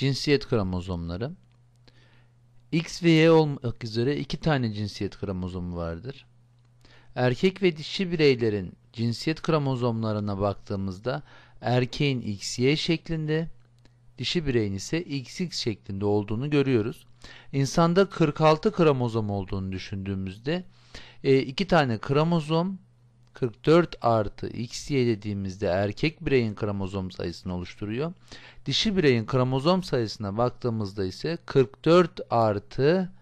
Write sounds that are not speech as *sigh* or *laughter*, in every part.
cinsiyet kromozomları. X ve Y olmak üzere iki tane cinsiyet kromozomu vardır. Erkek ve dişi bireylerin cinsiyet kromozomlarına baktığımızda erkeğin XY şeklinde, dişi bireyin ise XX şeklinde olduğunu görüyoruz. İnsanda 46 kromozom olduğunu düşündüğümüzde e, iki tane kromozom 44 artı XY dediğimizde erkek bireyin kromozom sayısını oluşturuyor. Dişi bireyin kromozom sayısına baktığımızda ise 44 artı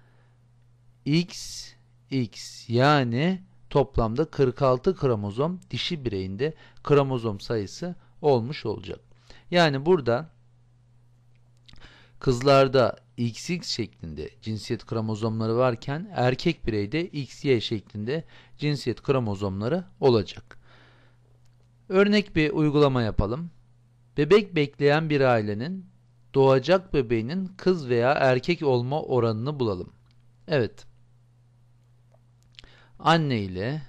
XX yani toplamda 46 kromozom dişi bireyinde kromozom sayısı olmuş olacak. Yani burada kızlarda XX şeklinde cinsiyet kromozomları varken erkek bireyde XY şeklinde cinsiyet kromozomları olacak. Örnek bir uygulama yapalım. Bebek bekleyen bir ailenin doğacak bebeğinin kız veya erkek olma oranını bulalım. Evet. Anne ile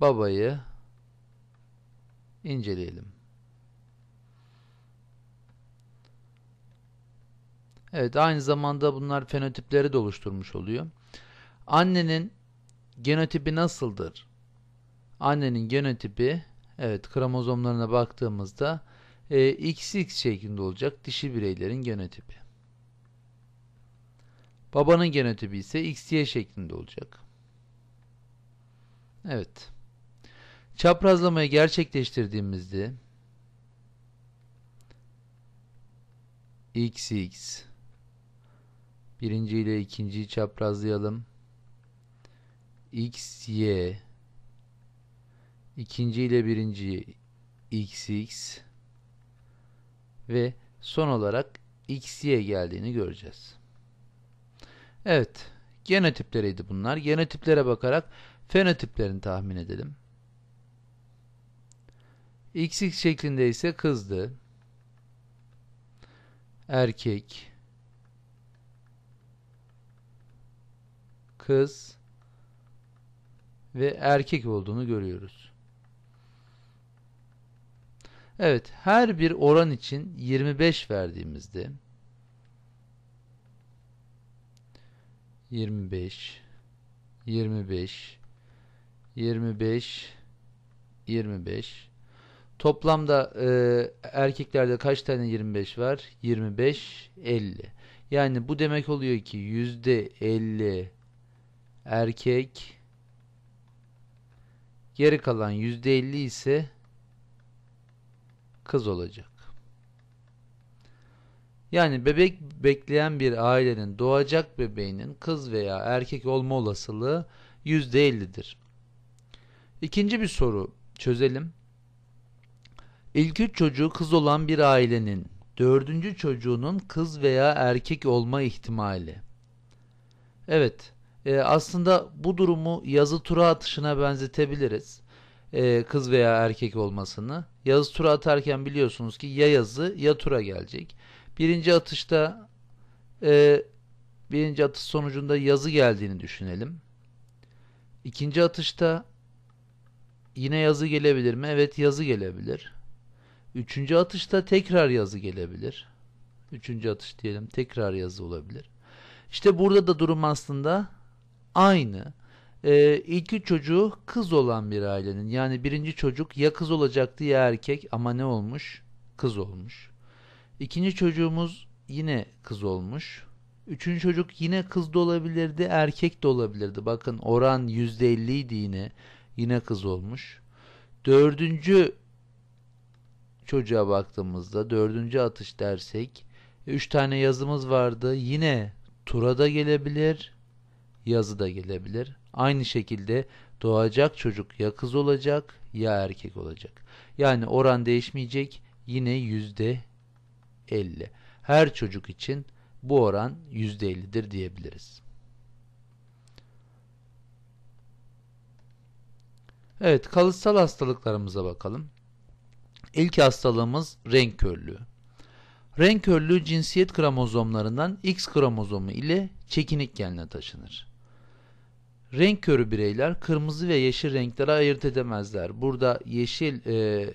babayı inceleyelim. Evet aynı zamanda bunlar fenotipleri de oluşturmuş oluyor. Annenin genotipi nasıldır? Annenin genotipi evet kromozomlarına baktığımızda e, XX şeklinde olacak dişi bireylerin genotipi. Babanın genotipi ise XY şeklinde olacak. Evet. Çaprazlamayı gerçekleştirdiğimizde XX birinci ile ikinciyi çaprazlayalım. XY ikinci ile birinci XX ve son olarak XY geldiğini göreceğiz. Evet, genotipleriydi bunlar. Genotiplere bakarak fenotiplerini tahmin edelim. XX şeklinde ise kızdı. Erkek. Kız. Ve erkek olduğunu görüyoruz. Evet, her bir oran için 25 verdiğimizde 25 25 25 25 Toplamda e, erkeklerde kaç tane 25 var? 25 50. Yani bu demek oluyor ki yüzde 50 erkek geri kalan yüzde 50 ise kız olacak. Yani bebek bekleyen bir ailenin doğacak bebeğinin kız veya erkek olma olasılığı %50'dir. İkinci bir soru çözelim. İlk üç çocuğu kız olan bir ailenin dördüncü çocuğunun kız veya erkek olma ihtimali. Evet, e, aslında bu durumu yazı tura atışına benzetebiliriz. E, kız veya erkek olmasını. Yazı tura atarken biliyorsunuz ki ya yazı ya tura gelecek. Birinci atışta e, birinci atış sonucunda yazı geldiğini düşünelim. İkinci atışta yine yazı gelebilir mi? Evet yazı gelebilir. Üçüncü atışta tekrar yazı gelebilir. Üçüncü atış diyelim tekrar yazı olabilir. İşte burada da durum aslında aynı. Ee, ilk çocuğu kız olan bir ailenin yani birinci çocuk ya kız olacaktı ya erkek ama ne olmuş? Kız olmuş. İkinci çocuğumuz yine kız olmuş. Üçüncü çocuk yine kız da olabilirdi, erkek de olabilirdi. Bakın oran %50 idi yine. Yine kız olmuş. Dördüncü çocuğa baktığımızda dördüncü atış dersek üç tane yazımız vardı. Yine tura da gelebilir, yazı da gelebilir. Aynı şekilde doğacak çocuk ya kız olacak ya erkek olacak. Yani oran değişmeyecek. Yine yüzde 50. Her çocuk için bu oran yüzde 50'dir diyebiliriz. Evet, kalıtsal hastalıklarımıza bakalım. İlk hastalığımız renk körlüğü. Renk körlüğü cinsiyet kromozomlarından X kromozomu ile çekinik genle taşınır. Renk körü bireyler kırmızı ve yeşil renklere ayırt edemezler. Burada yeşil e,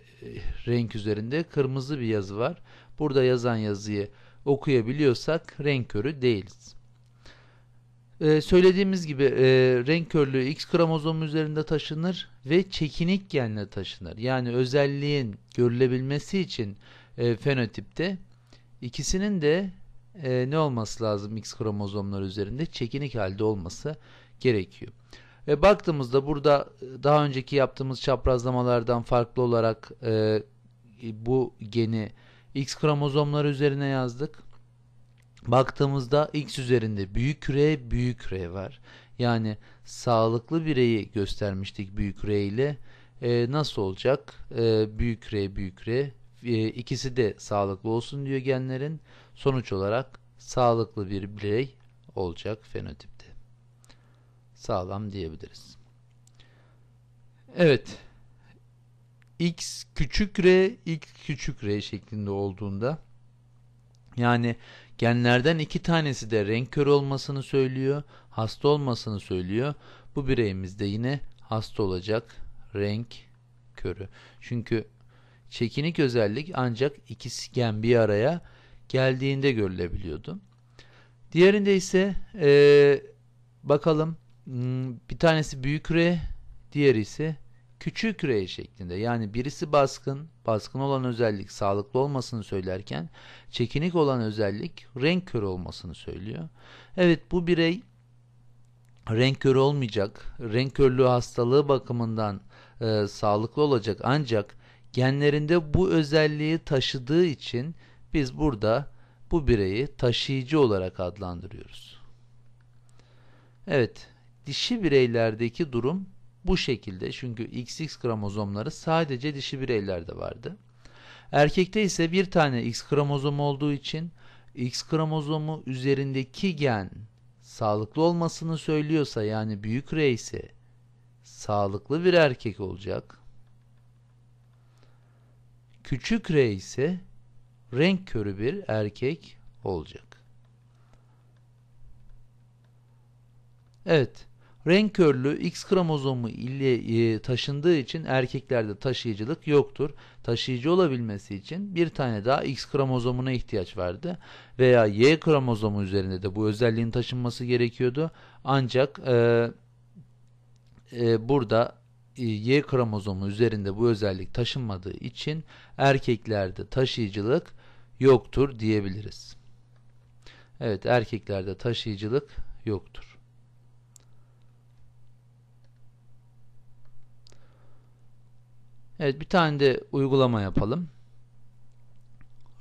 renk üzerinde kırmızı bir yazı var. Burada yazan yazıyı okuyabiliyorsak renk körü değiliz. Ee, söylediğimiz gibi e, renk körlüğü X kromozomu üzerinde taşınır ve çekinik genle taşınır. Yani özelliğin görülebilmesi için e, fenotipte ikisinin de e, ne olması lazım X kromozomlar üzerinde çekinik halde olması gerekiyor. E, baktığımızda burada daha önceki yaptığımız çaprazlamalardan farklı olarak e, bu geni X kromozomları üzerine yazdık. Baktığımızda X üzerinde büyük R, büyük R var. Yani sağlıklı bireyi göstermiştik büyük R ile. E, nasıl olacak? E, büyük R, büyük R. E, ikisi de sağlıklı olsun diyor genlerin. Sonuç olarak sağlıklı bir birey olacak fenotipte. Sağlam diyebiliriz. Evet. X küçük R, X küçük R şeklinde olduğunda yani genlerden iki tanesi de renk körü olmasını söylüyor, hasta olmasını söylüyor. Bu bireyimiz de yine hasta olacak renk körü. Çünkü çekinik özellik ancak ikisi gen bir araya geldiğinde görülebiliyordu. Diğerinde ise ee, bakalım bir tanesi büyük R, diğeri ise küçük R şeklinde. Yani birisi baskın, baskın olan özellik sağlıklı olmasını söylerken çekinik olan özellik renk körü olmasını söylüyor. Evet bu birey renk körü olmayacak. Renk körlüğü hastalığı bakımından e, sağlıklı olacak ancak genlerinde bu özelliği taşıdığı için biz burada bu bireyi taşıyıcı olarak adlandırıyoruz. Evet, dişi bireylerdeki durum bu şekilde çünkü XX kromozomları sadece dişi bireylerde vardı. Erkekte ise bir tane X kromozom olduğu için X kromozomu üzerindeki gen sağlıklı olmasını söylüyorsa yani büyük R ise sağlıklı bir erkek olacak. Küçük R ise renk körü bir erkek olacak. Evet. Renk körlüğü X kromozomu ile e, taşındığı için erkeklerde taşıyıcılık yoktur. Taşıyıcı olabilmesi için bir tane daha X kromozomuna ihtiyaç vardı. Veya Y kromozomu üzerinde de bu özelliğin taşınması gerekiyordu. Ancak e, e, burada e, Y kromozomu üzerinde bu özellik taşınmadığı için erkeklerde taşıyıcılık yoktur diyebiliriz. Evet erkeklerde taşıyıcılık yoktur. Evet bir tane de uygulama yapalım.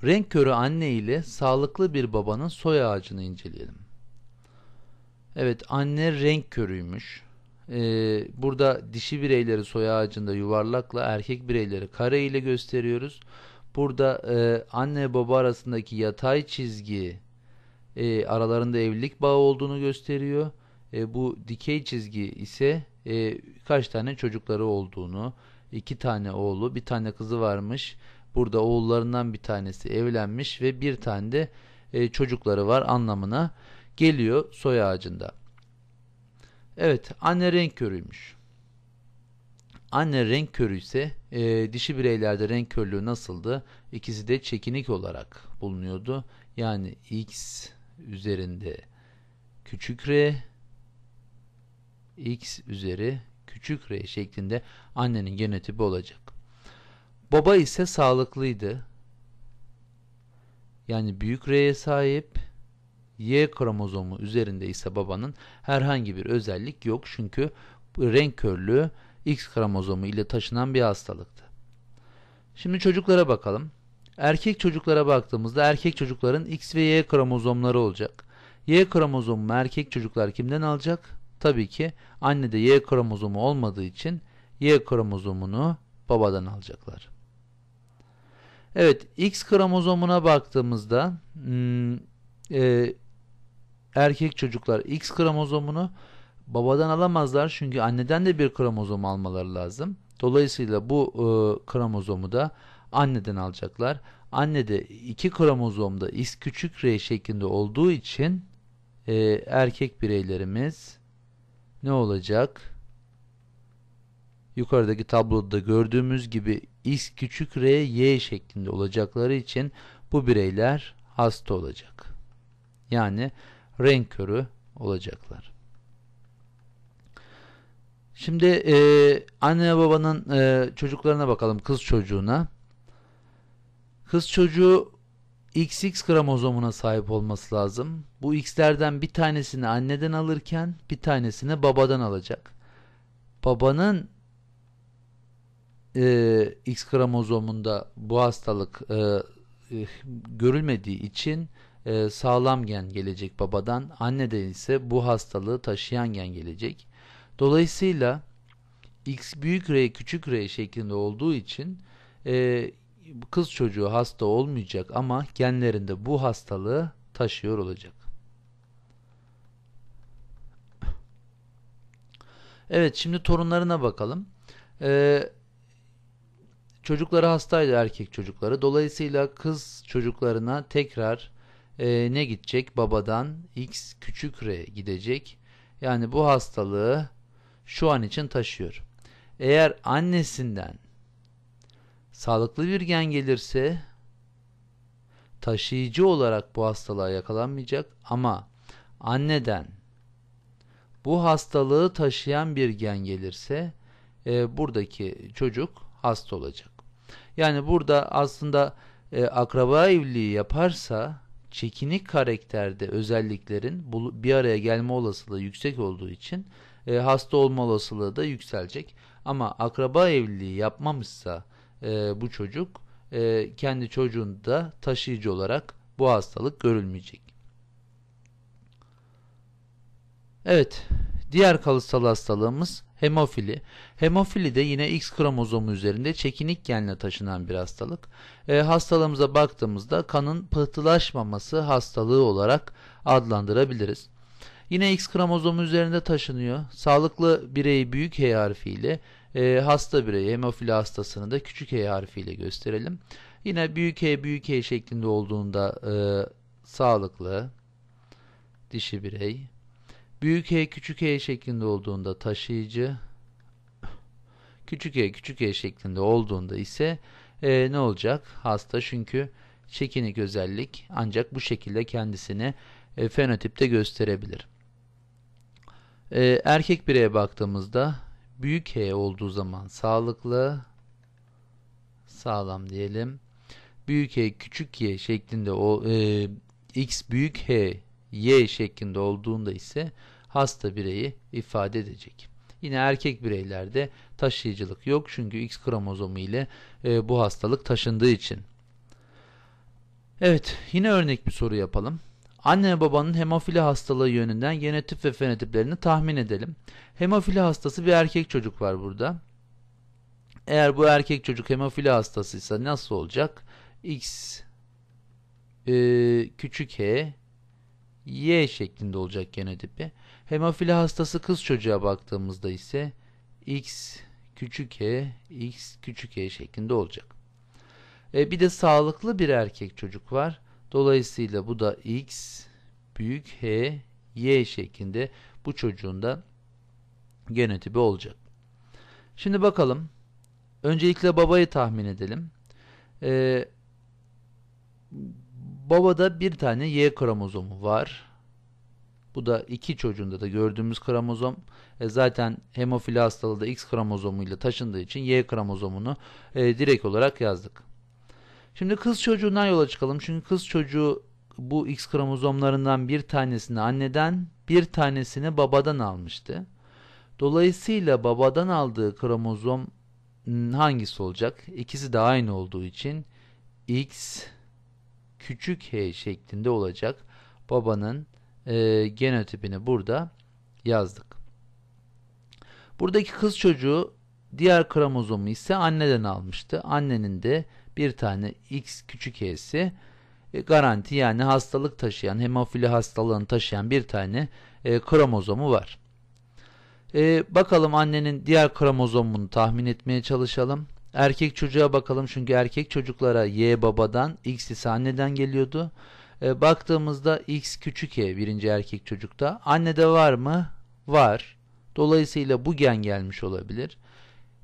Renk körü anne ile sağlıklı bir babanın soy ağacını inceleyelim. Evet anne renk körüymüş. Ee, burada dişi bireyleri soy ağacında yuvarlakla erkek bireyleri kare ile gösteriyoruz. Burada e, anne baba arasındaki yatay çizgi e, aralarında evlilik bağı olduğunu gösteriyor. E, bu dikey çizgi ise e, kaç tane çocukları olduğunu, iki tane oğlu, bir tane kızı varmış. Burada oğullarından bir tanesi evlenmiş ve bir tane de e, çocukları var anlamına geliyor soy ağacında. Evet, anne renk körüymüş. Anne renk körü ise e, dişi bireylerde renk körlüğü nasıldı? İkisi de çekinik olarak bulunuyordu. Yani x üzerinde küçük r x üzeri küçük r şeklinde annenin genotipi olacak. Baba ise sağlıklıydı. Yani büyük R'ye sahip Y kromozomu üzerinde ise babanın herhangi bir özellik yok. Çünkü renk körlüğü X kromozomu ile taşınan bir hastalıktı. Şimdi çocuklara bakalım. Erkek çocuklara baktığımızda erkek çocukların X ve Y kromozomları olacak. Y kromozomu erkek çocuklar kimden alacak? Tabii ki annede Y kromozomu olmadığı için Y kromozomunu babadan alacaklar. Evet, X kromozomuna baktığımızda hmm, e, erkek çocuklar X kromozomunu babadan alamazlar çünkü anneden de bir kromozom almaları lazım. Dolayısıyla bu e, kromozomu da anneden alacaklar. Annede iki kromozomda X küçük R şeklinde olduğu için e, erkek bireylerimiz ne olacak? Yukarıdaki tabloda gördüğümüz gibi x küçük r y şeklinde olacakları için bu bireyler hasta olacak. Yani renk körü olacaklar. Şimdi e, anne babanın e, çocuklarına bakalım kız çocuğuna. Kız çocuğu XX kromozomuna sahip olması lazım. Bu X'lerden bir tanesini anneden alırken bir tanesini babadan alacak. Babanın e, X kromozomunda bu hastalık e, e, görülmediği için e, sağlam gen gelecek babadan. Anneden ise bu hastalığı taşıyan gen gelecek. Dolayısıyla X büyük R küçük R şeklinde olduğu için e, kız çocuğu hasta olmayacak ama genlerinde bu hastalığı taşıyor olacak. Evet şimdi torunlarına bakalım. Ee, çocukları hastaydı erkek çocukları. Dolayısıyla kız çocuklarına tekrar e, ne gidecek? Babadan X küçük R gidecek. Yani bu hastalığı şu an için taşıyor. Eğer annesinden sağlıklı bir gen gelirse taşıyıcı olarak bu hastalığa yakalanmayacak ama anneden bu hastalığı taşıyan bir gen gelirse e, buradaki çocuk hasta olacak. Yani burada aslında e, akraba evliliği yaparsa çekinik karakterde özelliklerin bir araya gelme olasılığı yüksek olduğu için e, hasta olma olasılığı da yükselecek. Ama akraba evliliği yapmamışsa e, bu çocuk e, kendi çocuğunda taşıyıcı olarak bu hastalık görülmeyecek. Evet, diğer kalıtsal hastalığımız hemofili. Hemofili de yine X kromozomu üzerinde çekinik genle taşınan bir hastalık. E, hastalığımıza baktığımızda kanın pıhtılaşmaması hastalığı olarak adlandırabiliriz. Yine X kromozomu üzerinde taşınıyor. Sağlıklı bireyi büyük H harfiyle, e, hasta bireyi hemofili hastasını da küçük H harfiyle gösterelim. Yine büyük H büyük H şeklinde olduğunda e, sağlıklı dişi birey. Büyük H küçük H şeklinde olduğunda taşıyıcı. Küçük H küçük H şeklinde olduğunda ise e, ne olacak? Hasta çünkü çekinik özellik ancak bu şekilde kendisini e, fenotipte gösterebilir. E, erkek bireye baktığımızda büyük H olduğu zaman sağlıklı, sağlam diyelim. Büyük H küçük Y şeklinde o e, X büyük H Y şeklinde olduğunda ise hasta bireyi ifade edecek. Yine erkek bireylerde taşıyıcılık yok çünkü X kromozomu ile e, bu hastalık taşındığı için. Evet, yine örnek bir soru yapalım. Anne ve babanın hemofili hastalığı yönünden genotip ve fenotiplerini tahmin edelim. Hemofili hastası bir erkek çocuk var burada. Eğer bu erkek çocuk hemofili hastasıysa nasıl olacak? X e, küçük h Y şeklinde olacak genotipi. Hemofili hastası kız çocuğa baktığımızda ise X küçük h, X küçük h şeklinde olacak. E, bir de sağlıklı bir erkek çocuk var. Dolayısıyla bu da X büyük H, Y şeklinde bu çocuğun da genotipi olacak. Şimdi bakalım. Öncelikle babayı tahmin edelim. Ee, babada bir tane Y kromozomu var. Bu da iki çocuğunda da gördüğümüz kromozom. E zaten hemofili hastalığı da X kromozomuyla taşındığı için Y kromozomunu e, direkt olarak yazdık. Şimdi kız çocuğundan yola çıkalım. Çünkü kız çocuğu bu X kromozomlarından bir tanesini anneden, bir tanesini babadan almıştı. Dolayısıyla babadan aldığı kromozom hangisi olacak? İkisi de aynı olduğu için X küçük h şeklinde olacak. Babanın e, genotipini burada yazdık. Buradaki kız çocuğu diğer kromozomu ise anneden almıştı. Annenin de bir tane X küçük h'si e, garanti yani hastalık taşıyan, hemofili hastalığını taşıyan bir tane e, kromozomu var. E, bakalım annenin diğer kromozomunu tahmin etmeye çalışalım. Erkek çocuğa bakalım çünkü erkek çocuklara Y babadan, X ise anneden geliyordu. E, baktığımızda X küçük Y birinci erkek çocukta. Annede var mı? Var. Dolayısıyla bu gen gelmiş olabilir.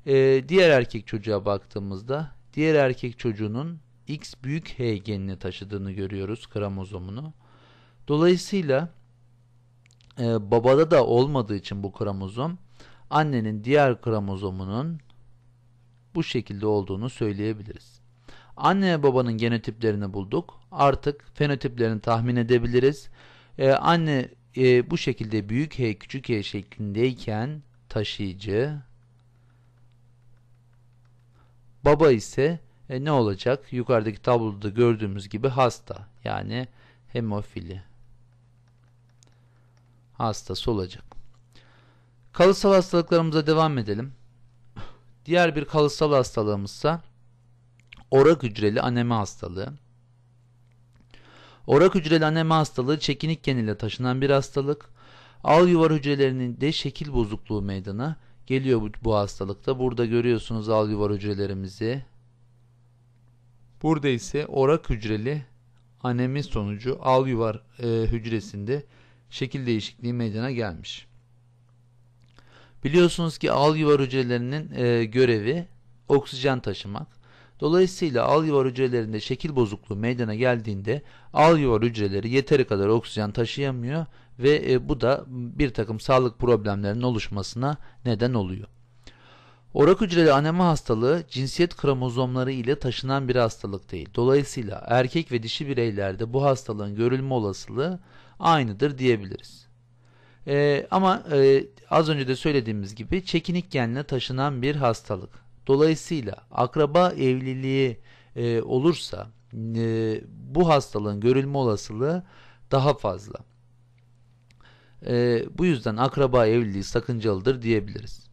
Ee, diğer erkek çocuğa baktığımızda diğer erkek çocuğunun X büyük H genini taşıdığını görüyoruz kromozomunu. Dolayısıyla e, babada da olmadığı için bu kromozom annenin diğer kromozomunun bu şekilde olduğunu söyleyebiliriz. Anne ve babanın genotiplerini bulduk. Artık fenotiplerini tahmin edebiliriz. Ee, anne e, bu şekilde büyük H küçük H şeklindeyken taşıyıcı. Baba ise e, ne olacak? Yukarıdaki tabloda gördüğümüz gibi hasta. Yani hemofili. Hastası olacak. Kalıtsal hastalıklarımıza devam edelim. Diğer bir kalıtsal hastalığımızsa orak hücreli anemi hastalığı. Orak hücreli anemi hastalığı çekinik gen ile taşınan bir hastalık. Al yuvar hücrelerinin de şekil bozukluğu meydana geliyor bu, bu hastalıkta. Burada görüyorsunuz al yuvar hücrelerimizi. Burada ise orak hücreli anemi sonucu al yuvar e, hücresinde şekil değişikliği meydana gelmiş. Biliyorsunuz ki al yuvar hücrelerinin e, görevi oksijen taşımak. Dolayısıyla al yuvar hücrelerinde şekil bozukluğu meydana geldiğinde al yuvar hücreleri yeteri kadar oksijen taşıyamıyor ve e, bu da bir takım sağlık problemlerinin oluşmasına neden oluyor. Orak hücreli anemi hastalığı cinsiyet kromozomları ile taşınan bir hastalık değil. Dolayısıyla erkek ve dişi bireylerde bu hastalığın görülme olasılığı aynıdır diyebiliriz. Ee, ama e, az önce de söylediğimiz gibi çekinik genle taşınan bir hastalık. Dolayısıyla akraba evliliği e, olursa e, bu hastalığın görülme olasılığı daha fazla. E, bu yüzden akraba evliliği sakıncalıdır diyebiliriz.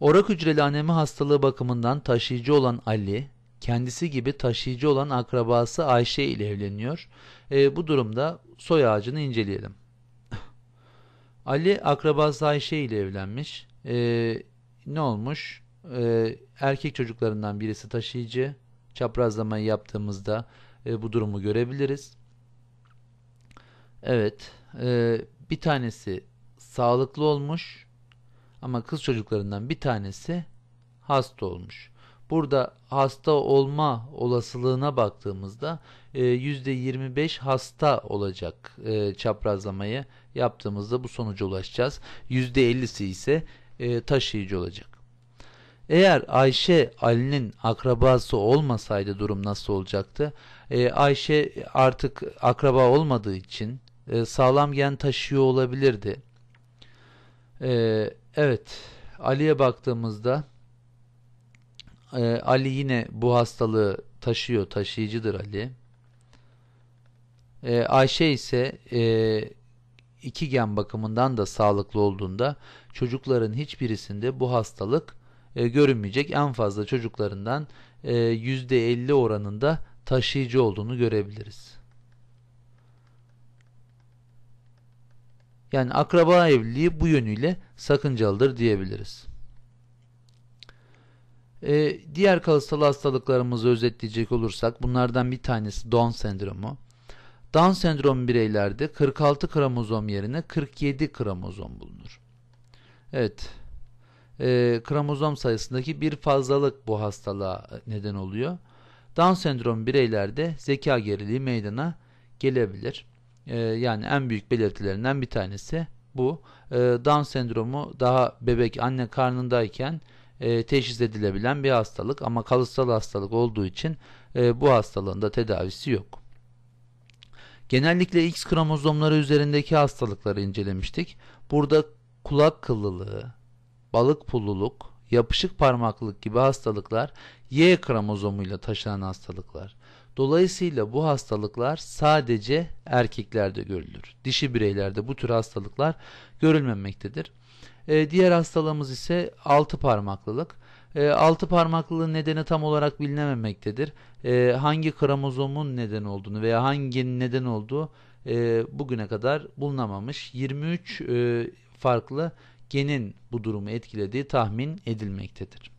Orak hücreli anemi hastalığı bakımından taşıyıcı olan Ali, kendisi gibi taşıyıcı olan akrabası Ayşe ile evleniyor. E, bu durumda soy ağacını inceleyelim. *laughs* Ali akrabası Ayşe ile evlenmiş. E, ne olmuş? E, erkek çocuklarından birisi taşıyıcı. Çaprazlamayı yaptığımızda e, bu durumu görebiliriz. Evet. E, bir tanesi sağlıklı olmuş. Ama kız çocuklarından bir tanesi hasta olmuş. Burada hasta olma olasılığına baktığımızda %25 e, hasta olacak e, çaprazlamayı yaptığımızda bu sonuca ulaşacağız. %50'si ise taşıyıcı olacak. Eğer Ayşe Ali'nin akrabası olmasaydı durum nasıl olacaktı? Ayşe artık akraba olmadığı için sağlam gen taşıyor olabilirdi. Evet Ali'ye baktığımızda ee, Ali yine bu hastalığı taşıyor, taşıyıcıdır Ali. Ee, Ayşe ise e, iki gen bakımından da sağlıklı olduğunda çocukların hiçbirisinde bu hastalık e, görünmeyecek. En fazla çocuklarından e, %50 oranında taşıyıcı olduğunu görebiliriz. Yani akraba evliliği bu yönüyle sakıncalıdır diyebiliriz. Ee, diğer kalıtsal hastalıklarımızı özetleyecek olursak bunlardan bir tanesi Down sendromu. Down sendrom bireylerde 46 kromozom yerine 47 kromozom bulunur. Evet, e, kromozom sayısındaki bir fazlalık bu hastalığa neden oluyor. Down sendrom bireylerde zeka geriliği meydana gelebilir. E, yani en büyük belirtilerinden bir tanesi bu. E, Down sendromu daha bebek anne karnındayken e, teşhis edilebilen bir hastalık ama kalıtsal hastalık olduğu için e, bu hastalığın da tedavisi yok. Genellikle X kromozomları üzerindeki hastalıkları incelemiştik. Burada kulak kıllılığı, balık pulluluk, yapışık parmaklılık gibi hastalıklar Y kromozomuyla taşınan hastalıklar. Dolayısıyla bu hastalıklar sadece erkeklerde görülür. Dişi bireylerde bu tür hastalıklar görülmemektedir. E, diğer hastalığımız ise altı parmaklılık. E, altı parmaklılığın nedeni tam olarak bilinememektedir. E, hangi kromozomun neden olduğunu veya hangi neden olduğu e, bugüne kadar bulunamamış. 23 e, farklı genin bu durumu etkilediği tahmin edilmektedir.